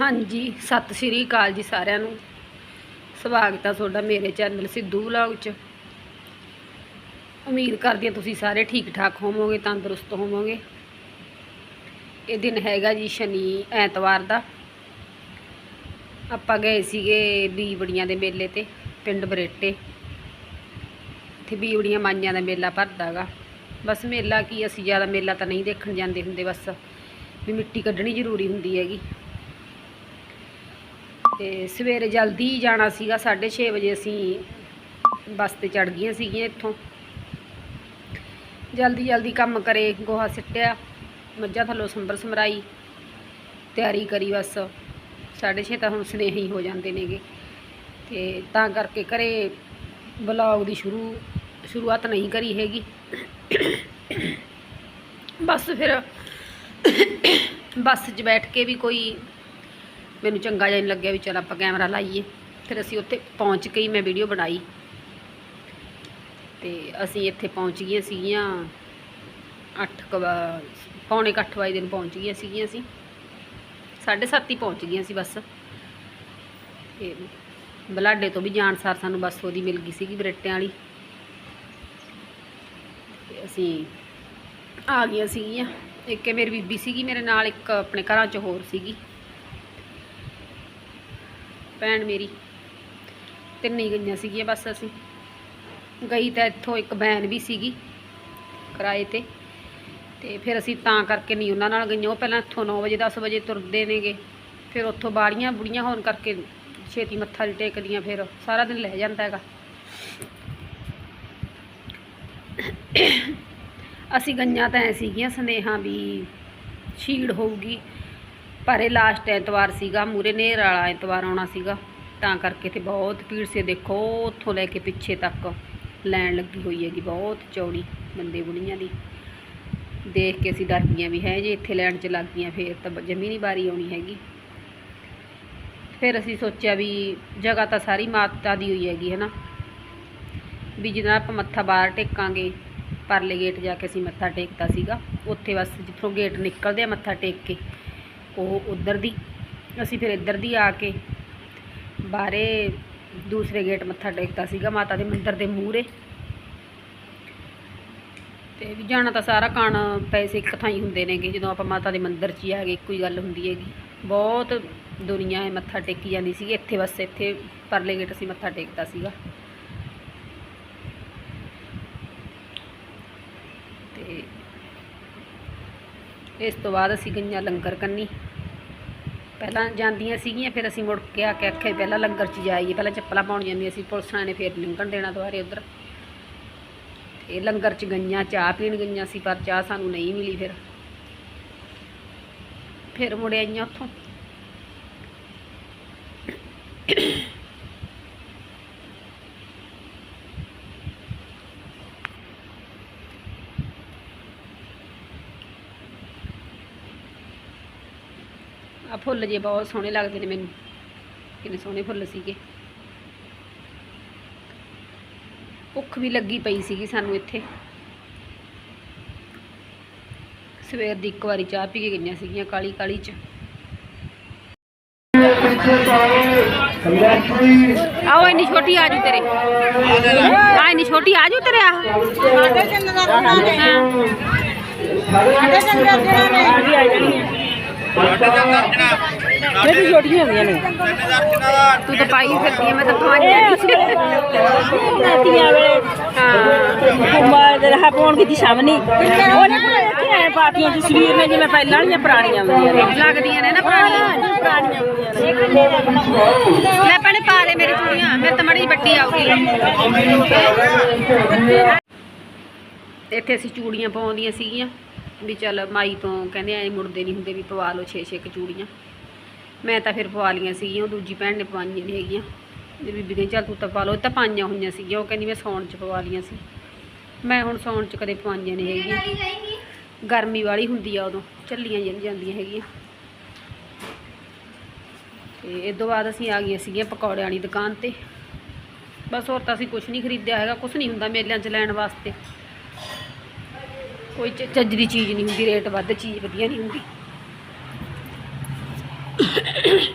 ਹਾਂਜੀ, ਸਤਿ ਸ਼੍ਰੀ ਅਕਾਲ ਜੀ ਸਾਰਿਆਂ ਨੂੰ। ਸਵਾਗਤ ਆ ਤੁਹਾਡਾ ਮੇਰੇ ਚੈਨਲ ਸਿੱਧੂ ਵਲੌਗ 'ਚ। ਉਮੀਦ ਕਰਦੀ ਹਾਂ ਤੁਸੀਂ ਸਾਰੇ ਠੀਕ ਠਾਕ ਹੋਵੋਗੇ, ਤੰਦਰੁਸਤ ਹੋਵੋਗੇ। ਇਹ ਦਿਨ ਹੈਗਾ ਜੀ ਸ਼ਨੀ ਐਤਵਾਰ ਦਾ। ਆਪਾਂ ਗਏ ਸੀਗੇ ਬੀਵੜੀਆਂ ਦੇ ਮੇਲੇ ਤੇ, ਪਿੰਡ ਬਰੇਟੇ। ਇੱਥੇ ਬੀਵੜੀਆਂ ਮਾਈਆਂ ਦਾ ਮੇਲਾ ਭਰਦਾਗਾ ਬਸ ਮੇਲਾ ਕੀ, ਅਸੀਂ ਜ਼ਿਆਦਾ ਮੇਲਾ ਤਾਂ ਨਹੀਂ ਦੇਖਣ ਜਾਂਦੇ ਹੁੰਦੇ, ਬਸ ਵੀ ਮਿੱਟੀ ਕੱਢਣੀ ਜ਼ਰੂਰੀ ਹੁੰਦੀ ਹੈਗੀ। ਤੇ ਸਵੇਰੇ ਜਲਦੀ ਜਾਣਾ ਸੀਗਾ 6:30 ਵਜੇ ਅਸੀਂ ਬੱਸ ਤੇ ਚੜ ਗਈਆਂ ਸੀਗੀਆਂ ਇੱਥੋਂ। ਜਲਦੀ ਜਲਦੀ ਕੰਮ ਕਰੇ, ਗੋਹਾ ਸਿੱਟਿਆ, ਮੱਝਾਂ ਥੱਲੋਂ ਸੰਭਰ ਸਮਰਾਈ ਤਿਆਰੀ ਕਰੀ ਬਸ। 6:30 ਤਾਂ ਹੁਣ ਸਨੇਹੀ ਹੋ ਜਾਂਦੇ ਨੇਗੇ। ਤੇ ਤਾਂ ਕਰਕੇ ਘਰੇ ਬਲੌਗ ਦੀ ਸ਼ੁਰੂ, ਸ਼ੁਰੂਆਤ ਨਹੀਂ ਕਰੀ ਹੈਗੀ। ਬਸ ਫਿਰ, ਬੱਸ 'ਚ ਬੈਠ ਕੇ ਵੀ ਕੋਈ ਮੈਨੂੰ ਚੰਗਾ ਜਿਹਾ ਨਹੀਂ ਲੱਗਿਆ ਵੀ ਚਲ ਆਪਾਂ ਕੈਮਰਾ ਲਾਈਏ। ਫਿਰ ਅਸੀਂ ਉੱਥੇ ਪਹੁੰਚ ਕੇ ਹੀ ਮੈਂ ਵੀਡੀਓ ਬਣਾਈ। ਤੇ ਅਸੀਂ ਇੱਥੇ ਪਹੁੰਚ ਗਈਆਂ ਸੀਗੀਆਂ 8 ਪੌਣੇ ਕੁ ਅੱਠ ਵਜੇ ਦਿਨ ਪਹੁੰਚ ਗਈਆਂ ਸੀਗੀਆਂ ਅਸੀਂ। 7:30 ਹੀ ਪਹੁੰਚ ਗਈਆਂ ਸੀ ਬੱਸ। ਤੇ ਬਲਾਡੇ ਤੋਂ ਵੀ ਜਾਣ ਸਾਰ ਸਾਨੂੰ ਬੱਸ ਉਹਦੀ ਮਿਲ ਗਈ ਸੀਗੀ ਬਰੇਟਿਆਂ ਵਾਲੀ। ਤੇ ਅਸੀਂ ਆ ਗਈਆਂ ਸੀਗੀਆਂ। ਇੱਕ ਮੇਰੀ ਬੀਬੀ ਸੀਗੀ, ਮੇਰੇ ਨਾਲ ਇੱਕ ਆਪਣੇ ਘਰਾਂ 'ਚ ਹੋਰ ਸੀਗੀ। ਭੈਣ ਮੇਰੀ। ਤਿੰਨੇ ਹੀ ਗਈਆਂ ਸੀਗੀਆਂ ਬਸ ਅਸੀਂ। ਗਈ ਤਾਂ ਇੱਥੋਂ ਇੱਕ ਬੈਨ ਵੀ ਸੀਗੀ ਕਿਰਾਏ ਤੇ। ਤੇ ਫਿਰ ਅਸੀਂ ਤਾਂ ਕਰਕੇ ਨਹੀਂ ਉਹਨਾਂ ਨਾਲ ਗਈਆਂ। ਉਹ ਪਹਿਲਾਂ ਇੱਥੋਂ 9 ਵਜੇ 10 ਵਜੇ ਤੁਰਦੇ ਨੇਗੇ। ਫਿਰ ਉੱਥੋਂ ਬਾੜੀਆਂ ਬੁੜੀਆਂ ਹੋਣ ਕਰਕੇ ਛੇਤੀ ਮੱਥਾ ਨਹੀਂ ਟੇਕਦੀਆਂ, ਫਿਰ ਸਾਰਾ ਦਿਨ ਲੈ ਜਾਂਦਾ ਹੈਗਾ। ਅਸੀਂ ਗਈਆਂ ਤਾਂ ਐ ਸੀਗੀਆਂ, ਸਨੇਹਾ ਵੀ ਛੀੜ ਹੋਊਗੀ। ਪਰ ਇਹ ਲਾਸਟ ਐਤਵਾਰ ਸੀਗਾ ਮੂਰੇ ਨੇਰ ਵਾਲਾ ਐਤਵਾਰ ਆਉਣਾ ਸੀਗਾ। ਤਾਂ ਕਰਕੇ ਤੇ ਬਹੁਤ ਭੀੜ ਸੀ। ਦੇਖੋ, ਉੱਥੋਂ ਲੈ ਕੇ ਪਿੱਛੇ ਤੱਕ ਲੈਣ ਲੱਗੀ ਹੋਈ ਹੈਗੀ ਬਹੁਤ ਚੌੜੀ ਬੰਦੇ ਬੁੜੀਆਂ ਦੀ। ਦੇਖ ਕੇ ਅਸੀਂ ਡਰ ਗਈਆਂ ਵੀ ਹੈ ਜੇ ਇੱਥੇ ਲੈਣ ਚ ਲੱਗ ਗਈਆਂ, ਫੇਰ ਤਾਂ ਜਮੀ ਨਹੀਂ ਵਾਰੀ ਆਉਣੀ ਹੈਗੀ। ਫਿਰ ਅਸੀਂ ਸੋਚਿਆ ਵੀ ਜਗ੍ਹਾ ਤਾਂ ਸਾਰੀ ਮਾਤਾ ਦੀ ਹੋਈ ਹੈਗੀ ਹੈ ਨਾ ਵੀ ਜਦੋਂ ਆਪਾਂ ਮੱਥਾ ਬਾਹਰ ਟੇਕਾਂਗੇ, ਪਰਲੇ ਗੇਟ ਜਾ ਕੇ ਅਸੀਂ ਮੱਥਾ ਟੇਕਤਾ ਸੀਗਾ। ਉੱਥੇ ਬਸ ਜਿੱਥੋਂ ਗੇਟ ਨਿਕਲਦੇ ਆ ਮੱਥਾ ਟੇਕ ਕੇ। ਉਹ ਉਧਰ ਦੀ, ਅਸੀਂ ਫਿਰ ਇੱਧਰ ਦੀ ਆ ਕੇ ਬਾਹਰੇ ਦੂਸਰੇ ਗੇਟ ਮੱਥਾ ਟੇਕਤਾ ਸੀਗਾ, ਮਾਤਾ ਦੇ ਮੰਦਿਰ ਦੇ ਮੂਹਰੇ। ਤੇ ਵੀ ਜਾਣਾ ਤਾਂ ਸਾਰਾ ਕਣ ਪੈਸੇ ਇੱਕ ਥਾਂ ਹੀ ਹੁੰਦੇ ਨੇਗੇ, ਜਦੋਂ ਆਪਾਂ ਮਾਤਾ ਦੇ ਮੰਦਿਰ 'ਚ ਹੀ ਆ ਗਏ, ਇੱਕੋ ਹੀ ਗੱਲ ਹੁੰਦੀ ਹੈਗੀ। ਬਹੁਤ ਦੁਨੀਆ ਹੈ ਮੱਥਾ ਟੇਕੀ ਜਾਂਦੀ ਸੀਗੀ, ਇੱਥੇ ਬਸ ਇੱਥੇ ਪਰਲੇ ਗੇਟ ਅਸੀਂ ਮੱਥਾ ਟੇਕਤਾ ਸੀਗਾ। ਤੇ ਇਸ ਤੋਂ ਬਾਅਦ ਅਸੀਂ ਗਈਆਂ ਲੰਗਰ ਕੰਨੀ। ਪਹਿਲਾਂ ਜਾਂਦੀਆਂ ਸੀਗੀਆਂ, ਫਿਰ ਅਸੀਂ ਮੁੜ ਕੇ ਆ ਕੇ ਆਖਿਆ ਪਹਿਲਾਂ ਲੰਗਰ 'ਚ ਜਾਈਏ, ਪਹਿਲਾਂ ਚੱਪਲਾਂ ਪਾਉਣ ਜਾਂਦੀਆਂ ਸੀ, ਪੁਲਿਸਾਂ ਨੇ ਫਿਰ ਲੰਘਣ ਦੇਣਾ ਦੁਆਰੇ ਉਧਰ। ਇਹ ਲੰਗਰ 'ਚ ਗਈਆਂ, ਚਾਹ ਪੀਣ ਗਈਆਂ ਸੀ, ਪਰ ਚਾਹ ਸਾਨੂੰ ਨਹੀਂ ਮਿਲੀ ਫਿਰ। ਫਿਰ ਮੁੜ ਆਈਆਂ ਉੱਥੋਂ। ਫੁੱਲ ਜੇ ਬਹੁਤ ਸੋਹਣੇ ਲੱਗਦੇ ਨੇ ਮੈਨੂੰ। ਕਿੰਨੇ ਸੋਹਣੇ ਫੁੱਲ ਸੀਗੇ। ਭੁੱਖ ਵੀ ਲੱਗੀ ਪਈ ਸੀਗੀ ਸਾਨੂੰ ਇੱਥੇ। ਸਵੇਰ ਦੀ ਇੱਕ ਵਾਰੀ ਚਾਹ ਪੀ ਕੇ ਗਈਆਂ ਸੀਗੀਆਂ ਕਾਲੀ ਕਾਲੀ ਚ। ਆਓ ਇੰਨੀ ਛੋਟੀ ਆਜੂ ਤੇਰੇ। ਆ ਇੰਨੀ ਛੋਟੀ ਆਜੂ ਤੇਰੇ ਆ। ਸਾਡੇ ਚੰਨ ਦਾ ਗੁਣਾ ਨੇ ਸਾਡੇ ਦਾ। ਗੁਣਾ ਨੇ ਆ ਗਈ ਆ ਜਾਣੀ ਜਿਹੜੀ ਛੋਟੀਆਂ ਹੁੰਦੀਆਂ ਨੇ। ਤੂੰ ਤਾਂ ਪਾਈ ਫਿਰਦੀ ਆ ਮੈਂ ਤਾਂ ਪਵਾਈ ਨਾਤੀਆਂ ਵੇਲੇ ਹਾਂ। ਕੁਮਾਰ ਦੇ ਰਹਾ ਪਾਉਣ ਦੀ ਸਾਹਮਣੇ ਉਹਨੇ ਕਿ ਐ ਪਾਰਟੀਆਂ ਦੀ ਸਰੀਰ ਨੇ ਜਿਵੇਂ ਪਹਿਲਾਂ ਵਾਲੀਆਂ ਪੁਰਾਣੀਆਂ ਹੁੰਦੀਆਂ ਲੱਗਦੀਆਂ ਨੇ ਨਾ ਪੁਰਾਣੀਆਂ। ਹੁੰਦੀਆਂ ਪਾ ਦੇ ਮੇਰੀ ਚੂੜੀਆਂ। ਮੇਰੇ ਤਾਂ ਮੜੀ ਬੱਟੀ ਆਉਗੀ ਇੱਥੇ ਅਸੀਂ ਚੂੜੀਆਂ ਪਾਉਂਦੀਆਂ ਸੀਗੀਆਂ। ਵੀ ਚੱਲ ਮਾਈ ਤੋਂ ਕਹਿੰਦੇ ਐ ਮੁੜਦੇ ਨਹੀਂ ਹੁੰਦੇ ਵੀ ਪਵਾ ਲਓ 6-6 ਚੂੜੀਆਂ। ਮੈਂ ਤਾਂ ਫਿਰ ਪਵਾ ਲੀਆਂ ਸੀਗੀਆਂ ਉਹ ਦੂਜੀ ਭੈਣ ਨੇ ਪਵਾਈਆਂ ਨਹੀਂ ਹੈਗੀਆਂ। ਤੇ ਬੀਬੀ ਕਹਿੰਦੀ ਚੱਲ ਤੂੰ ਤਾਂ ਪਾ ਲਓ ਇਹ ਤਾਂ ਪਾਈਆਂ ਹੋਈਆਂ ਸੀਗੀਆਂ ਉਹ ਕਹਿੰਦੀ ਮੈਂ ਸੌਣ 'ਚ ਪਵਾ ਲੀਆਂ ਸੀ। ਮੈਂ ਹੁਣ ਸੌਣ 'ਚ ਕਦੇ ਪਵਾਈਆਂ ਨਹੀਂ ਹੈਗੀਆਂ। ਗਰਮੀ ਵਾਲੀ ਹੁੰਦੀ ਆ ਉਦੋਂ ਚੱਲੀਆਂ ਜਾਂ ਜਾਂਦੀਆਂ ਹੈਗੀਆਂ। ਤੇ ਇਹ ਤੋਂ ਬਾਅਦ ਅਸੀਂ ਆ ਗਈਆਂ ਸੀਗੀਆਂ ਪਕੌੜਿਆਂ ਵਾਲੀ ਦੁਕਾਨ ਤੇ। ਬਸ ਹੋਰ ਤਾਂ ਅਸੀਂ ਕੁਝ ਨਹੀਂ ਖਰੀਦਿਆ ਹੈਗਾ ਕੁਝ ਨਹੀਂ ਹੁੰਦਾ ਮੇਲਿਆਂ 'ਚ ਲੈਣ ਵਾਸਤੇ। ਕੋਈ ਚ- ਚੱਜ ਦੀ ਚੀਜ਼ ਨਹੀਂ ਹੁੰਦੀ, ਰੇਟ ਵੱਧ, ਚੀਜ਼ ਵਧੀਆ ਨਹੀਂ ਹੁੰਦੀ।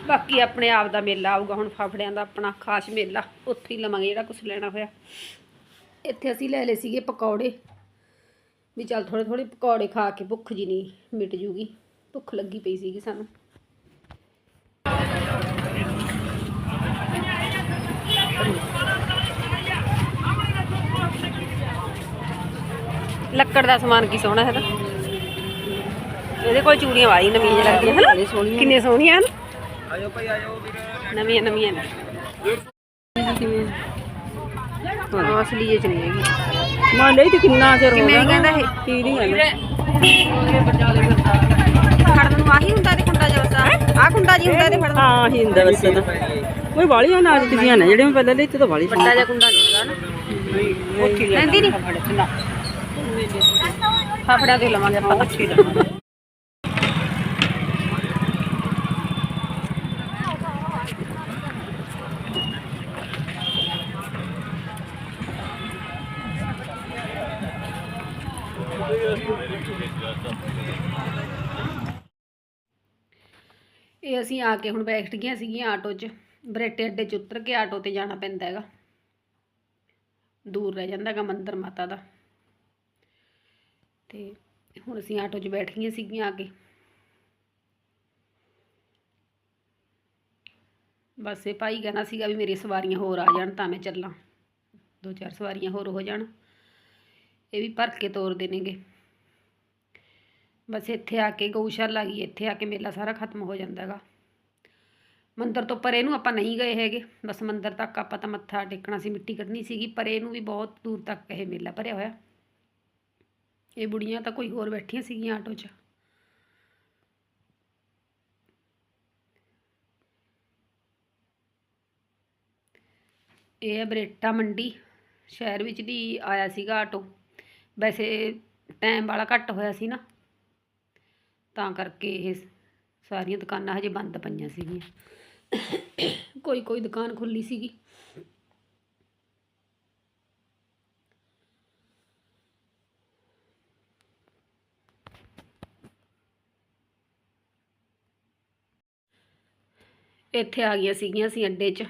ਬਾਕੀ ਆਪਣੇ ਆਪ ਦਾ ਮੇਲਾ ਆਊਗਾ, ਹੁਣ ਫਾਫੜਿਆਂ ਦਾ ਆਪਣਾ ਖਾਸ ਮੇਲਾ, ਉੱਥੇ ਹੀ ਲਵਾਂਗੇ ਜਿਹੜਾ ਕੁਝ ਲੈਣਾ ਹੋਇਆ। ਇੱਥੇ ਅਸੀਂ ਲੈ ਲਏ ਸੀਗੇ ਪਕੌੜੇ। ਵੀ ਚੱਲ ਥੋੜੇ ਥੋੜੇ ਪਕੌੜੇ ਖਾ ਕੇ ਭੁੱਖ ਜੀ ਨਹੀਂ ਮਿਟ ਜੂਗੀ, ਭੁੱਖ ਲੱਗੀ ਪਈ ਸੀਗੀ ਸਾਨੂੰ। ਲੱਕੜ ਦਾ ਸਮਾਨ ਕੀ ਸੋਹਣਾ ਹੈ ਤਾਂ ਇਹਦੇ ਕੋਲ ਚੂੜੀਆਂ ਵਾਲੀ ਨਵੀਆਂ ਜਿਹੀਆਂ ਲੱਗਦੀਆਂ ਹਨ? ਕਿੰਨੀਆਂ ਸੋਹਣੀਆਂ ਹਨ? ਆਜੋ ਭਾਈ ਆਜੋ ਵੀਰ। ਨਵੀਆਂ ਨਵੀਆਂ ਨੇ। ਹਾਂ। ਅਸਲੀ ਇਹ ਚ ਨਹੀਂ ਹੈਗੀ। ਮੰਨ ਲਈ ਤੇ ਕਿੰਨਾ ਚਿਰ ਹੋ ਕਿੰਨੇ ਗਿਆ ਕਹਿੰਦਾ ਇਹ? ਕੀ ਨਹੀਂ ਕਹਿੰਦਾ ਫੜਨ ਨੂੰ ਆਹੀ ਹੁੰਦਾ ਤੇ ਕੁੰਡਾ ਜਿਹਾ ਬਸ ਆਹ ਕੁੰਡਾ ਜੀ ਹੁੰਦਾ ਤੇ ਫੜਨ ਨੂੰ। ਹਾਂ ਹੀ ਹੁੰਦਾ ਵੈਸੇ ਤਾਂ। ਕੋਈ ਵਾਲੀਆਂ ਨਾਲ ਦੀਆਂ ਨੇ ਜਿਹੜੇ ਮੈਂ ਪਹਿਲਾਂ ਲਈ ਤੇ ਤਾਂ ਵਾਲੀ ਵੱਡਾ ਜਿਹਾ ਕੁੰਡਾ ਨਹੀਂ ਹੁੰਦਾ ਨਾ। ਉੱਥੇ ਲੈਂਦੀ ਨਹੀਂ। ਫਾਫੜਾ ਦੇ ਲਵਾਂਗੇ ਆਪਾਂ ਤਾਂ ਇਹ ਅਸੀਂ ਆ ਕੇ ਹੁਣ ਬੈਠ ਗਈਆਂ ਸੀਗੀਆਂ ਆਟੋ 'ਚ। ਬਰੇਟੇ ਅੱਡੇ 'ਚ ਉਤਰ ਕੇ ਆਟੋ ਤੇ ਜਾਣਾ ਪੈਂਦਾ ਹੈਗਾ। ਦੂਰ ਰਹਿ ਜਾਂਦਾ ਹੈਗਾ ਮੰਦਰ ਮਾਤਾ ਦਾ। ਤੇ ਹੁਣ ਅਸੀਂ ਆਟੋ 'ਚ ਬੈਠ ਗਈਆਂ ਸੀਗੀਆਂ ਆ ਕੇ ਬਸ ਇਹ ਭਾਈ ਕਹਿਣਾ ਸੀਗਾ ਵੀ ਮੇਰੀ ਸਵਾਰੀਆਂ ਹੋਰ ਆ ਜਾਣ ਤਾਂ ਮੈਂ ਚੱਲਾਂ। ਦੋ ਚਾਰ ਸਵਾਰੀਆਂ ਹੋਰ ਹੋ ਜਾਣ। ਇਹ ਵੀ ਭਰ ਕੇ ਤੋਰਦੇ ਨੇਗੇ ਬਸ ਇੱਥੇ ਆ ਕੇ ਗਊਸ਼ਾਲਾ ਗਈ ਇੱਥੇ ਆ ਕੇ ਮੇਲਾ ਸਾਰਾ ਖਤਮ ਹੋ ਜਾਂਦਾ ਹੈਗਾ ਮੰਦਰ ਤੋਂ ਪਰੇ ਨੂੰ ਆਪਾਂ ਨਹੀਂ ਗਏ ਹੈਗੇ। ਬਸ ਮੰਦਰ ਤੱਕ ਆਪਾਂ ਤਾਂ ਮੱਥਾ ਟੇਕਣਾ ਸੀ, ਮਿੱਟੀ ਕੱਢਣੀ ਸੀਗੀ, ਪਰੇ ਨੂੰ ਵੀ ਬਹੁਤ ਦੂਰ ਤੱਕ ਇਹ ਮੇਲਾ ਭਰਿਆ ਹੋਇਆ। ਇਹ ਬੁੜੀਆਂ ਤਾਂ ਕੋਈ ਹੋਰ ਬੈਠੀਆਂ ਸੀਗੀਆਂ ਆਟੋ 'ਚ। ਇਹ ਹੈ ਬਰੇਟਾ ਮੰਡੀ ਸ਼ਹਿਰ ਵਿੱਚ ਦੀ ਆਇਆ ਸੀਗਾ ਆਟੋ। ਵੈਸੇ ਟਾਈਮ ਵਾਲਾ ਘੱਟ ਹੋਇਆ ਸੀ ਨਾ। ਤਾਂ ਕਰਕੇ ਇਹ ਸਾਰੀਆਂ ਦੁਕਾਨਾਂ ਹਜੇ ਬੰਦ ਪਈਆਂ ਸੀਗੀਆਂ। ਕੋਈ ਕੋਈ ਦੁਕਾਨ ਖੁੱਲੀ ਸੀਗੀ। ਇੱਥੇ ਆ ਗਈਆਂ ਸੀਗੀਆਂ ਅਸੀਂ ਅੱਡੇ 'ਚ।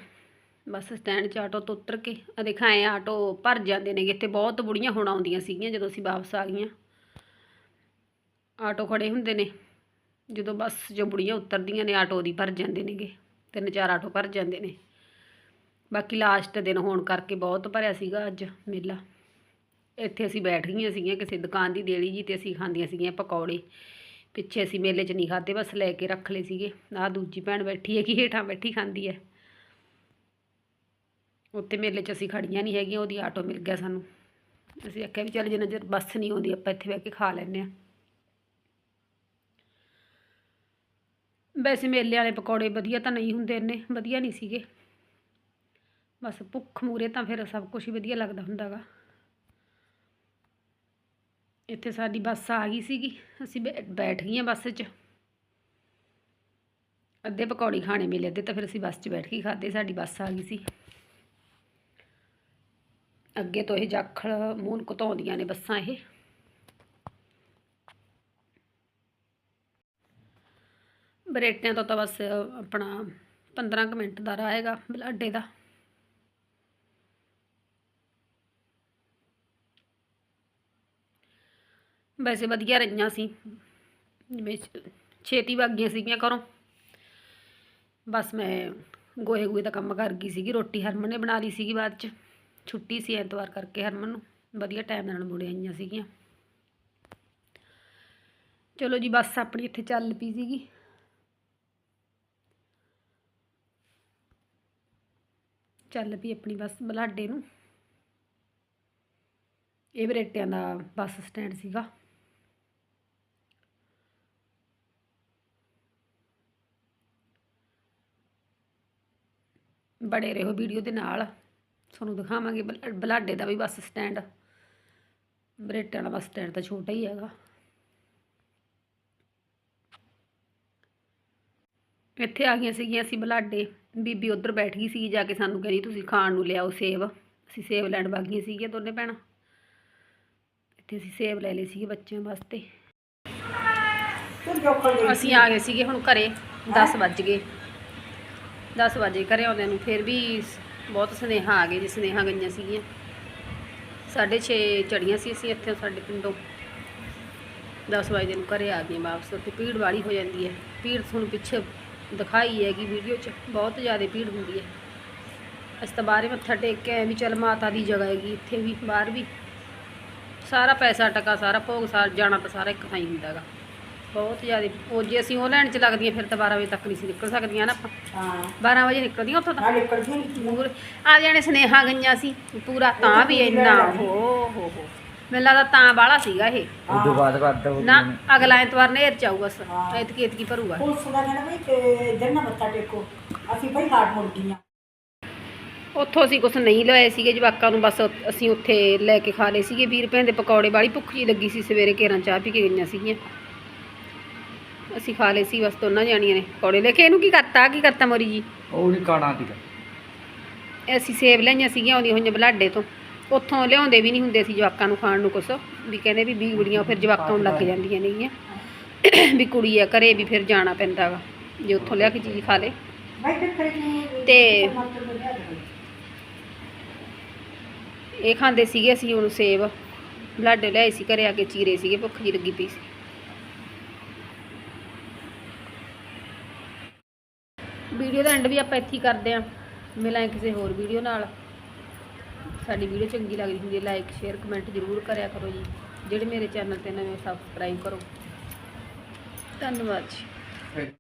ਬੱਸ ਸਟੈਂਡ 'ਚ ਆਟੋ ਤੋਂ ਉਤਰ ਕੇ ਆ ਦਿਖਾਏ ਆਟੋ ਭਰ ਜਾਂਦੇ ਨੇਗੇ। ਇੱਥੇ ਬਹੁਤ ਬੁੜੀਆਂ ਹੁਣ ਆਉਂਦੀਆਂ ਸੀਗੀਆਂ ਜਦੋਂ ਅਸੀਂ ਵਾਪਸ ਆ ਗਈਆਂ। ਆਟੋ ਖੜੇ ਹੁੰਦੇ ਨੇ। ਜਦੋਂ ਬੱਸ ਜੋ ਬੁੜੀਆਂ ਉਤਰਦੀਆਂ ਨੇ ਆਟੋ ਦੀ ਭਰ ਜਾਂਦੇ ਨੇਗੇ। ਤਿੰਨ ਚਾਰ ਆਟੋ ਭਰ ਜਾਂਦੇ ਨੇ। ਬਾਕੀ ਲਾਸਟ ਦਿਨ ਹੋਣ ਕਰਕੇ ਬਹੁਤ ਭਰਿਆ ਸੀਗਾ ਅੱਜ ਮੇਲਾ। ਇੱਥੇ ਅਸੀਂ ਬੈਠ ਗਈਆਂ ਸੀਗੀਆਂ ਕਿਸੇ ਦੁਕਾਨ ਦੀ ਦੇਲੀ ਜੀ ਤੇ ਅਸੀਂ ਖਾਂਦੀਆਂ ਸੀਗੀਆਂ ਪਕੌੜੇ। ਪਿੱਛੇ ਅਸੀਂ ਮੇਲੇ 'ਚ ਨਹੀਂ ਖਾਦੇ ਬਸ ਲੈ ਕੇ ਰੱਖ ਲਏ ਸੀਗੇ। ਆਹ ਦੂਜੀ ਭੈਣ ਬੈਠੀ ਹੈ ਕਿ ਹੇਠਾਂ ਬੈਠੀ ਖਾਂਦੀ ਹੈ। ਉੱਥੇ ਮੇਲੇ 'ਚ ਅਸੀਂ ਖੜੀਆਂ ਨਹੀਂ ਹੈਗੀਆਂ, ਉਹਦੀ ਆਟੋ ਮਿਲ ਗਿਆ ਸਾਨੂੰ। ਅਸੀਂ ਆਖਿਆ ਵੀ ਚੱਲ ਜਿੰਨਾ ਚਿਰ ਬੱਸ ਨਹੀਂ ਆਉਂਦੀ, ਆਪਾਂ ਇੱਥੇ ਬਹਿ ਕੇ ਖਾ ਲੈਂਦੇ ਹਾਂ। ਵੈਸੇ ਮੇਲੇ ਵਾਲੇ ਪਕੌੜੇ ਵਧੀਆ ਤਾਂ ਨਹੀਂ ਹੁੰਦੇ ਇੰਨੇ, ਵਧੀਆ ਨਹੀਂ ਸੀਗੇ। ਬਸ ਭੁੱਖ ਮੂਰੇ ਤਾਂ ਫਿਰ ਸਭ ਕੁਝ ਹੀ ਵਧੀਆ ਲੱਗਦਾ ਹੁੰਦਾਗਾ ਇੱਥੇ ਸਾਡੀ ਬੱਸ ਆ ਗਈ ਸੀਗੀ। ਅਸੀਂ ਬੈ- ਬੈਠ ਗਈਆਂ ਬੱਸ 'ਚ। ਅੱਧੇ ਪਕੌੜੀ ਖਾਣੇ ਮਿਲੇ ਅੱਧੇ ਤਾਂ ਫਿਰ ਅਸੀਂ ਬੱਸ 'ਚ ਬੈਠ ਕੇ ਹੀ ਖਾਦੇ ਸਾਡੀ ਬੱਸ ਆ ਗਈ ਸੀ। ਅੱਗੇ ਤੋਂ ਇਹ ਜਾਖਲ ਮੂੰਹ ਕੁਤਾਉਂਦੀਆਂ ਨੇ ਬੱਸਾਂ ਇਹ। ਬਰੇਟਿਆਂ ਤੋਂ ਤਾਂ ਬਸ ਆਪਣਾ 15 ਕੁ ਮਿੰਟ ਦਾ ਰਾਹ ਹੈਗਾ, ਬਲਾਡੇ ਦਾ। ਵੈਸੇ ਵਧੀਆ ਰਹੀਆਂ ਸੀ। ਜਿਵੇਂ ਛੇਤੀ ਵਗ ਗਈਆਂ ਸੀਗੀਆਂ ਘਰੋਂ। ਬਸ ਮੈਂ ਗੋਹੇ ਗੋਹੇ ਦਾ ਕੰਮ ਕਰ ਗਈ ਸੀਗੀ। ਰੋਟੀ ਹਰਮਨ ਨੇ ਬਣਾ ਲਈ ਸੀਗੀ ਬਾਅਦ ਚ। ਛੁੱਟੀ ਸੀ ਐਤਵਾਰ ਕਰਕੇ ਹਰਮਨ ਨੂੰ। ਵਧੀਆ ਟਾਈਮ ਨਾਲ ਮੁੜੇ ਆਈਆਂ ਸੀਗੀਆਂ। ਚਲੋ ਜੀ, ਬਸ ਆਪਣੀ ਇੱਥੇ ਚੱਲ ਪਈ ਸੀਗੀ। ਚੱਲ ਪਈ ਆਪਣੀ ਬਸ ਬਲਾਡੇ ਨੂੰ। ਇਹ ਬਰੇਟਿਆਂ ਦਾ ਬੱਸ ਸਟੈਂਡ ਸੀਗਾ। ਬੜੇ ਰਹੋ ਵੀਡੀਓ ਦੇ ਨਾਲ। ਤੁਹਾਨੂੰ ਦਿਖਾਵਾਂਗੇ ਬਲ- ਬਲਾਡੇ ਦਾ ਵੀ ਬੱਸ ਸਟੈਂਡ ਬਰੇਟਿਆਂ ਵਾਲਾ ਬੱਸ ਸਟੈਂਡ ਤਾਂ ਛੋਟਾ ਹੀ ਹੈਗਾ। ਇੱਥੇ ਆ ਗਈਆਂ ਸੀਗੀਆਂ ਅਸੀਂ ਬਲਾਡੇ। ਬੀਬੀ ਉੱਧਰ ਬੈਠ ਗਈ ਸੀ ਜਾ ਕੇ ਸਾਨੂੰ ਕਹਿੰਦੀ ਤੁਸੀਂ ਖਾਣ ਨੂੰ ਲਿਆਓ ਸੇਬ। ਅਸੀਂ ਸੇਬ ਲੈਣ ਵਗ ਗਈਆਂ ਸੀਗੀਆਂ ਦੋਨੇ ਭੈਣਾਂ। ਇੱਥੇ ਅਸੀਂ ਸੇਬ ਲੈ ਲਏ ਸੀਗੇ ਬੱਚਿਆਂ ਵਾਸਤੇ। ਅਸੀਂ ਆ ਗਏ ਸੀਗੇ ਹੁਣ ਘਰੇ 10 ਵੱਜ ਗਏ। 10 ਵਜੇ ਘਰੇ ਆਉਂਦਿਆਂ ਨੂੰ ਫਿਰ ਵੀ ਬਹੁਤ ਸੁਨੇਹਾ ਆ ਗਏ ਜੀ, ਸੁਨੇਹਾ ਗਈਆਂ ਸੀਗੀਆਂ। ਸਾਢੇ ਛੇ ਚੜੀਆਂ ਸੀ ਅਸੀਂ ਇੱਥੇ ਸਾਡੇ ਪਿੰਡੋਂ। 10 ਵਜੇ ਨੂੰ ਘਰੇ ਆ ਗਏ ਵਾਪਸ, ਉੱਥੇ ਭੀੜ ਵਾਲੀ ਹੋ ਜਾਂਦੀ ਹੈ। ਭੀੜ ਤੁਹਾਨੂੰ ਪਿੱਛੇ ਦਿਖਾਈ ਹੈਗੀ ਵੀਡੀਓ 'ਚ, ਬਹੁਤ ਜ਼ਿਆਦਾ ਭੀੜ ਹੁੰਦੀ ਹੈ। ਅਸੀਂ ਤਾਂ ਬਾਹਰੇ ਮੱਥਾ ਟੇਕ ਕੇ ਆਏ ਵੀ ਚੱਲ ਮਾਤਾ ਦੀ ਜਗ੍ਹਾ ਹੈਗੀ ਇੱਥੇ ਵੀ, ਬਾਹਰ ਵੀ। ਸਾਰਾ ਪੈਸਾ ਟਕਾ, ਸਾਰਾ ਭੋਗ, ਸਾਰ ਜਾਣਾ ਤਾਂ ਸਾਰਾ ਇੱਕ ਥਾਂ ਹੀ ਹੁੰਦਾ ਗਾ ਬਹੁਤ ਜ਼ਿਆਦਾ ਉਹ ਜੇ ਅਸੀਂ ਉਹ ਲੈਣ 'ਚ ਲੱਗਦੀਆਂ ਫਿਰ ਤਾਂ 12 ਵਜੇ ਤੱਕ ਨਹੀਂ ਸੀ ਨਿਕਲ ਸਕਦੀਆਂ ਨਾ ਆਪਾਂ। ਹਾਂ। 12 ਵਜੇ ਨਿਕਲਦੀਆਂ ਉੱਥੋਂ ਤਾਂ। ਨਾਲ ਨਿਕਲਦੀ ਨਹੀਂ ਆ ਜਾਣੇ ਸੁਨੇਹਾ ਗਈਆਂ ਸੀ ਪੂਰਾ ਤਾਂ ਵੀ ਇੰਨਾ ਹੋ ਹੋ ਹੋ। ਮੈਨੂੰ ਲੱਗਦਾ ਤਾਂ ਬਾਹਲਾ ਸੀਗਾ ਇਹ। ਉਦੋਂ ਬਾਅਦ ਕਰਦਾ ਨਾ ਅਗਲਾ ਐਤਵਾਰ ਨੇਰ ਚ ਆਊ ਬਸ ਹਾਂ। ਐਤਕੀ ਐਤਕੀ ਭਰੂਗਾ। ਪੁਲਿਸ ਦਾ ਕਹਿੰਦਾ ਵੀ ਤੇ ਇੱਧਰ ਨਾ ਮੱਥਾ ਟੇਕੋ। ਅਸੀਂ ਭਾਈ ਹਾਟ ਮੁੜ ਗਈਆਂ। ਉੱਥੋਂ ਅਸੀਂ ਕੁਛ ਨਹੀਂ ਲਏ ਸੀਗੇ ਜਵਾਕਾਂ ਨੂੰ ਬਸ ਅਸੀਂ ਉੱਥੇ ਲੈ ਕੇ ਖਾ ਲਏ ਸੀਗੇ। 20 ਰੁਪਏ ਦੇ ਪਕੌੜੇ ਵਾਲੀ ਭੁੱਖ ਜੀ ਲੱਗੀ ਸੀ। ਸਵੇਰੇ ਕੇਰਾਂ ਚਾਹ ਪੀ ਕੇ ਗਈਆਂ ਸੀਗੀਆਂ। ਅਸੀਂ ਖਾ ਲਏ ਸੀ ਬਸ ਦੋਨਾਂ ਜਾਣੀਆਂ ਨੇ ਪਕੌੜੇ ਲੈ ਕੇ। ਇਹਨੂੰ ਕੀ ਕਰਤਾ ਕੀ ਕਰਤਾ ਮੋਰੀ ਜੀ? ਉਹ ਨਹੀਂ ਕਾਣਾ ਸੀਗਾ। ਅਸੀਂ ਸੇਬ ਲਈਆਂ ਸੀਗੀਆਂ ਆਉਂਦੀਆਂ ਹੋਈਆਂ ਬਲਾਡੇ ਤੋਂ। ਉੱਥੋਂ ਲਿਆਉਂਦੇ ਵੀ ਨਹੀਂ ਹੁੰਦੇ ਸੀ ਜਵਾਕਾਂ ਨੂੰ ਖਾਣ ਨੂੰ ਕੁਛ। ਵੀ ਕਹਿੰਦੇ ਵੀ ਬੀਗ ਬੜੀਆਂ ਫਿਰ ਜਵਾਕਾਂ ਨੂੰ ਲੱਗ ਜਾਂਦੀਆਂ ਨੇਗੀਆਂ। ਵੀ ਕੁੜੀ ਆ ਘਰੇ ਵੀ ਫਿਰ ਜਾਣਾ ਪੈਂਦਾ ਵਾ ਜੇ ਉੱਥੋਂ ਲਿਆ ਕੇ ਚੀਜ਼ ਖਾ ਲੇ। ਤੇ- ਇਹ ਖਾਂਦੇ ਸੀਗੇ ਅਸੀਂ ਹੁਣ ਸੇਬ। ਬਲਾਡੇ ਲਿਆਏ ਸੀ ਘਰੇ ਆ ਕੇ ਚੀਰੇ ਸੀਗੇ ਭੁੱਖ ਜੀ ਲੱਗੀ ਪਈ ਸੀ। ਵੀਡੀਓ ਦਾ ਐਂਡ ਵੀ ਆਪਾਂ ਇੱਥੇ ਹੀ ਕਰਦੇ ਆਂ ਮਿਲਾਂਗੇ ਕਿਸੇ ਹੋਰ ਵੀਡੀਓ ਨਾਲ। ਸਾਡੀ ਵੀਡੀਓ ਚੰਗੀ ਲੱਗਦੀ ਹੁੰਦੀ ਹੈ ਲਾਈਕ ਸ਼ੇਅਰ ਕਮੈਂਟ ਜ਼ਰੂਰ ਕਰਿਆ ਕਰੋ ਜੀ। ਜਿਹੜੇ ਮੇਰੇ ਚੈਨਲ ਤੇ ਨਵੇਂ ਸਬਸਕ੍ਰਾਈਬ ਕਰੋ। ਧੰਨਵਾਦ ਜੀ।